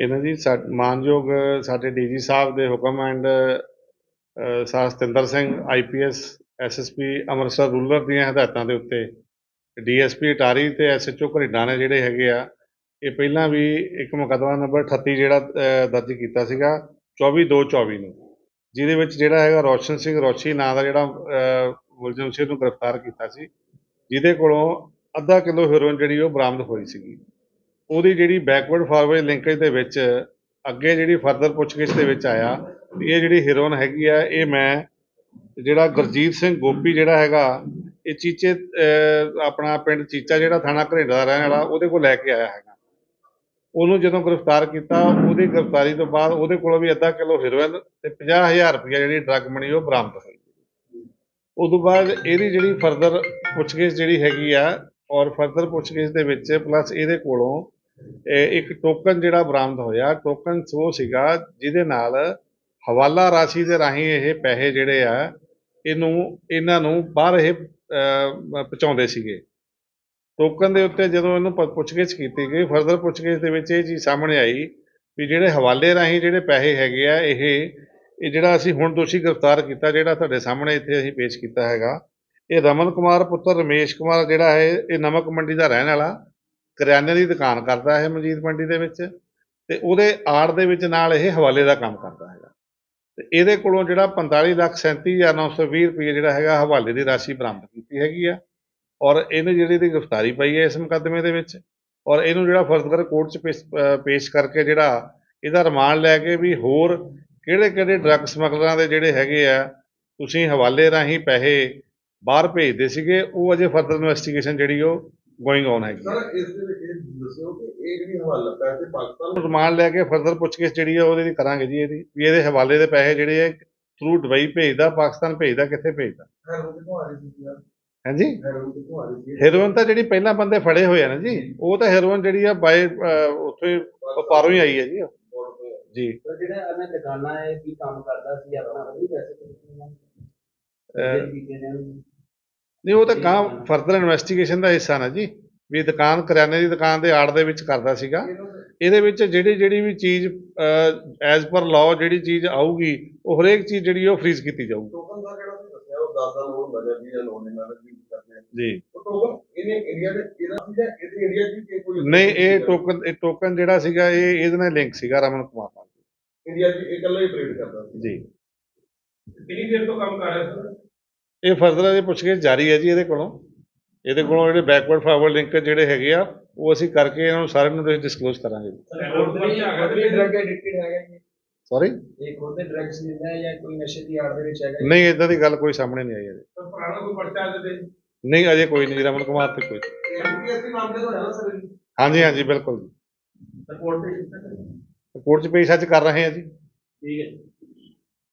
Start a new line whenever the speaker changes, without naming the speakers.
ਇਹਨਾਂ ਦੀ ਸਾ- ਮਾਨਯੋਗ ਸਾਡੇ ਡੀਜੀ ਸਾਹਿਬ ਦੇ ਹੁਕਮ and sir Satinder Singh IPS SSP Amritsar rural ਦੀਆਂ ਹਦਾਇਤਾਂ ਦੇ ਉੱਤੇ ਡੀਐਸਪੀ ਅਟਾਰੀ ਤੇ ਐਸਐਚਓ ਘਰਿੰਡਾ ਨੇ ਜਿਹੜੇ ਹੈਗੇ ਆ, ਇਹ ਪਹਿਲਾਂ ਵੀ ਇੱਕ ਮੁਕੱਦਮਾ ਨੰਬਰ 38 ਜਿਹੜਾ ਦਰਜ ਕੀਤਾ ਸੀਗਾ 24/2/24 ਨੂੰ, ਜਿਹਦੇ ਵਿੱਚ ਜਿਹੜਾ ਹੈਗਾ ਰੋਸ਼ਨ ਸਿੰਘ ਰੋਸ਼ੀ ਨਾਂ ਦਾ ਜਿਹੜਾ ਮੁਲਜ਼ਮ ਸੀ ਉਹਨੂੰ ਗ੍ਰਿਫਤਾਰ ਕੀਤਾ ਸੀ, ਜਿਹਦੇ ਕੋਲੋਂ ਅੱਧਾ ਕਿਲੋ ਹੈਰੋਇਨ ਜਿਹੜੀ ਉਹ ਬਰਾਮਦ ਹੋਈ ਸੀਗੀ। ਉਹਦੀ ਜਿਹੜੀ ਬੈਕਵਰਡ ਫਾਰਵਰਡ ਲਿੰਕੇਜ ਦੇ ਵਿੱਚ ਅੱਗੇ ਜਿਹੜੀ ਫਰਦਰ ਪੁੱਛਗਿੱਛ ਦੇ ਵਿੱਚ ਆਇਆ ਇਹ ਜਿਹੜੀ ਹੀਰੋਇਨ ਹੈਗੀ ਆ, ਇਹ ਮੈਂ, ਜਿਹੜਾ ਗੁਰਜੀਤ ਸਿੰਘ ਗੋਪੀ ਜਿਹੜਾ ਹੈਗਾ, ਇਹ ਚੀਚੇ ਆਪਣਾ ਪਿੰਡ ਚੀਚਾ ਜਿਹੜਾ ਥਾਣਾ ਘਰੇਡਾ ਦਾ ਰਹਿਣ ਵਾਲਾ, ਉਹਦੇ ਕੋਲ ਲੈ ਕੇ ਆਇਆ ਹੈਗਾ। ਉਹਨੂੰ ਜਦੋਂ ਗ੍ਰਿਫਤਾਰ ਕੀਤਾ, ਉਹਦੀ ਗ੍ਰਿਫਤਾਰੀ ਤੋਂ ਬਾਅਦ ਉਹਦੇ ਕੋਲੋਂ ਵੀ ਅੱਧਾ ਕਿਲੋ ਹੈਰੋਇਨ ਤੇ 50000 ਰੁਪਇਆ ਜਿਹੜੀ ਡਰੱਗ ਮਣੀ ਉਹ ਬਰਾਮਦ ਹੋਈ। ਉਦੋਂ ਬਾਅਦ ਇਹਦੀ ਜਿਹੜੀ ਫਰਦਰ ਪੁੱਛਗਿੱਛ ਜਿਹੜੀ ਹੈਗੀ ਆ, ਔਰ ਫਰਦਰ ਪੁੱਛਗਿੱਛ ਦੇ ਵਿੱਚ ਪਲੱਸ ਇਹਦੇ ਕੋਲੋਂ ਇੱਕ ਟੋਕਨ ਜਿਹੜਾ ਬਰਾਮਦ ਹੋਇਆ ਟੋਕਨ ਉਹ ਸੀਗਾ ਜਿਹਦੇ ਨਾਲ ਹਵਾਲਾ ਰਾਸ਼ੀ ਦੇ ਰਾਹੀਂ ਇਹ ਪੈਸੇ ਜਿਹੜੇ ਆ, ਇਹਨੂੰ, ਇਹਨਾਂ ਨੂੰ ਬਾਹਰ ਇਹ ਪਹੁੰਚਾਉਂਦੇ ਸੀਗੇ। ਟੋਕਨ ਦੇ ਉੱਤੇ ਜਦੋਂ ਇਹਨੂੰ ਪ- ਪੁੱਛਗਿੱਛ ਕੀਤੀ ਗਈ ਫਰਦਰ ਪੁੱਛਗਿੱਛ ਦੇ ਵਿੱਚ ਇਹ ਚੀਜ਼ ਸਾਹਮਣੇ ਆਈ ਵੀ ਜਿਹੜੇ ਹਵਾਲੇ ਰਾਹੀਂ ਜਿਹੜੇ ਪੈਸੇ ਹੈਗੇ ਆ, ਇਹ ਇਹ ਜਿਹੜਾ ਅਸੀਂ ਹੁਣ ਦੋਸ਼ੀ ਗ੍ਰਿਫਤਾਰ ਕੀਤਾ, ਜਿਹੜਾ ਤੁਹਾਡੇ ਸਾਹਮਣੇ ਇੱਥੇ ਅਸੀਂ ਪੇਸ਼ ਕੀਤਾ ਹੈਗਾ, ਇਹ ਰਮਨ ਕੁਮਾਰ ਪੁੱਤਰ, ਰਮੇਸ਼ ਕੁਮਾਰ ਜਿਹੜਾ ਹੈ, ਇਹ ਨਮਕ ਮੰਡੀ ਦਾ ਰਹਿਣ ਵਾਲਾ। ਕਰਿਆਨੇ ਦੀ ਦੁਕਾਨ ਕਰਦਾ ਹੈ ਮਜੀਦ ਮੰਡੀ ਦੇ ਵਿੱਚ ਤੇ ਉਹਦੇ ਆੜ ਦੇ ਵਿੱਚ ਨਾਲ ਇਹ ਹਵਾਲੇ ਦਾ ਕੰਮ ਕਰਦਾ ਹੈਗਾ। ਤੇ ਇਹਦੇ ਕੋਲੋਂ ਜਿਹੜਾ 45 ਲੱਖ 37920 ਰੁਪਏ ਜਿਹੜਾ ਹੈਗਾ ਹਵਾਲੇ ਦੀ ਰਾਸ਼ੀ ਬਰਾਮਦ ਕੀਤੀ ਹੈਗੀ ਆ ਔਰ ਇਹਨੇ ਜਿਹੜੀ ਦੀ ਗ੍ਰਿਫਤਾਰੀ ਪਈ ਹੈ ਇਸ ਮੁਕੱਦਮੇ ਦੇ ਵਿੱਚ ਔਰ ਇਹਨੂੰ ਜਿਹੜਾ ਫਰਦਰ ਕੋਰਟ 'ਚ ਪੇਸ਼ ਪੇਸ਼ ਕਰਕੇ ਜਿਹੜਾ ਇਹਦਾ ਰਿਮਾਂਡ ਲੈ ਕੇ ਵੀ ਹੋਰ ਕਿਹੜੇ ਕਿਹੜੇ ਡਰੱਗ ਸਮਗਲਰਾਂ ਦੇ ਜਿਹੜੇ ਹੈਗੇ ਆ, ਤੁਸੀਂ ਹਵਾਲੇ ਰਾਹੀਂ ਪੈਸੇ ਬਾਹਰ ਭੇਜਦੇ ਸੀਗੇ, ਉਹ ਅਜੇ ਫਰਦਰ ਇਨਵੈਸਟੀਗੇਸ਼ਨ ਜਿਹੜੀ ਉਹ ਗੋਇੰਗ ਔਨ ਹੈਗੀ।
ਸਰ ਇਸ ਦੇ ਵਿੱਚ ਇਹ ਦੱਸਿਓ ਕਿ ਇਹ ਜਿਹੜੀ ਹਵਾਲਾ ਪੈਸੇ ਪਾਕਿਸਤਾਨ
ਰਿਮਾਂਡ ਲੈ ਕੇ ਫਰਦਰ ਪੁੱਛਗਿੱਛ ਜਿਹੜੀ ਆ ਉਹਦੇ ਦੀ ਕਰਾਂਗੇ ਜੀ ਇਹਦੀ। ਵੀ ਇਹਦੇ ਹਵਾਲੇ ਦੇ ਪੈਸੇ ਜਿਹੜੇ ਆ ਥਰੂ ਦੁਬਈ ਭੇਜਦਾ ਪਾਕਿਸਤਾਨ ਭੇਜਦਾ ਕਿੱਥੇ ਭੇਜਦਾ?
ਹੈਰੋਨ ਕਿੱਥੋਂ ਆ ਰਹੀ ਸੀ ਯਾਰ।
ਹਾਂਜੀ?
ਹੈਰੋਨ ਕਿੱਥੋਂ ਆ ਰਹੀ ਸੀ।
ਹੈਰੋਇਨ ਤਾਂ ਜਿਹੜੀ ਪਹਿਲਾਂ ਬੰਦੇ ਫੜੇ ਹੋਏ ਆ ਨਾ ਜੀ ਉਹ ਤਾਂ ਹੈਰੋਇਨ ਜਿਹੜੀ ਆ ਬਾਏ ਉੱਥੇ ਪਾਰੋਂ ਹੀ ਆਈ ਹੈ ਜੀ ਉਹ। ਜੀ।
ਤਾਂ ਜਿਹੜਾ ਇਹਨਾਂ ਦੁਕਾਨਾਂ ਹੈ ਕੀ ਕੰਮ ਕਰਦਾ ਸੀ ਆਪਣਾ ਉਹ ਵੀ ਪੈਸੇ ਕਿੰਨੇ
ਅਹ,
ਕੀਤੇ ਨੇ
ਨਹੀਂ ਉਹ ਤਾਂ ਕਾਂ ਫਰਦਰ ਇਨਵੈਸਟੀਗੇਸ਼ਨ ਦਾ ਹਿੱਸਾ ਨਾ ਜੀ। ਵੀ ਦੁਕਾਨ ਕਰਿਆਨੇ ਦੀ ਦੁਕਾਨ ਦੇ ਆੜ ਦੇ ਵਿੱਚ ਕਰਦਾ ਸੀਗਾ। ਇਹਦੇ ਵਿੱਚ ਜਿਹੜੀ ਜਿਹੜੀ ਵੀ ਚੀਜ਼ ਐਜ਼ ਪਰ ਲਾਅ ਜਿਹੜੀ ਚੀਜ਼ ਆਊਗੀ ਉਹ ਹਰੇਕ ਚੀਜ਼ ਜਿਹੜੀ ਉਹ ਫ੍ਰੀਜ਼ ਕੀਤੀ ਜਾਊਗੀ।
ਟੋਕਨ ਦਾ ਜਿਹੜਾ ਤੁਸੀਂ ਦੱਸਿਆ ਉਹ 10 ਦਾ ਲੋਨ ਹੁੰਦਾ ਜਾਂ 20 ਦਾ ਲੋਨ ਇਹਨਾਂ ਦਾ ਵੀ ਕਰਦੇ ਆ?
ਜੀ।
ਉਹ ਟੋਕਨ ਇਹਨੇ ਇੰਡੀਆ ਦੇ ਇਹਦਾ ਸੀਗਾ ਇਹਦੇ ਇੰਡੀਆ ਦੀ ਕਿ ਕੋਈ
ਨਹੀਂ ਇਹ ਟੋਕਨ ਇਹ ਟੋਕਨ ਜਿਹੜਾ ਸੀਗਾ ਇਹ ਇਹਦੇ ਨਾਲ ਲਿੰਕ ਸੀਗਾ ਰਮਨ ਕੁਮਾਰ ਨਾਲ।
ਇੰਡੀਆ ਦੀ ਇਹ ਇਕੱਲਾ ਹੀ ਟ੍ਰੇਡ ਕਰਦਾ ਸੀ।
ਜੀ।
ਕਿੰਨੀ ਦੇਰ ਤੋਂ ਕੰਮ ਕਰ ਰਿਹਾ ਸਰ
ਇਹ ਫਰਦਰ ਅਜੇ ਪੁੱਛਗਿੱਛ ਜਾਰੀ ਹੈ ਜੀ ਇਹਦੇ ਕੋਲੋਂ। ਇਹਦੇ ਕੋਲੋਂ ਜਿਹੜੇ ਬੈਕਵਰਡ ਫਾਰਵਰਡ ਲਿੰਕ ਜਿਹੜੇ ਹੈਗੇ ਆ ਉਹ ਅਸੀਂ ਕਰਕੇ ਇਹਨਾਂ ਨੂੰ ਸਾਰਿਆਂ ਨੂੰ ਡਿਸਕਲੋਜ਼ ਕਰਾਂਗੇ। ਸੌਰੀ
ਇਹ ਖੁਦ ਦੇ ਡਰੱਗਸ ਲੈਂਦਾ ਹੈ ਜਾਂ ਕੋਈ ਨਸ਼ੇ ਦੀ ਆੜ ਦੇ ਵਿੱਚ ਹੈਗਾ
ਨਹੀਂ ਇਦਾਂ ਦੀ ਗੱਲ ਕੋਈ ਸਾਹਮਣੇ ਨਹੀਂ ਆਈ ਅਜੇ
ਪੁਰਾਣਾ ਕੋਈ ਪਰਚਾ ਦੇ ਦੇ?
ਨਹੀਂ ਅਜੇ ਕੋਈ ਨਹੀਂ ਰਮਨ ਕੁਮਾਰ ਤੇ ਕੋਈ ਹਾਂਜੀ ਹਾਂਜੀ ਬਿਲਕੁਲ
ਰਿਪੋਰਟ
'ਚ ਪੇਸ਼ ਅੱਜ ਕਰ ਰਹੇ ਹਾਂ ਜੀ।
ਠੀਕ ਹੈ ਜੀ।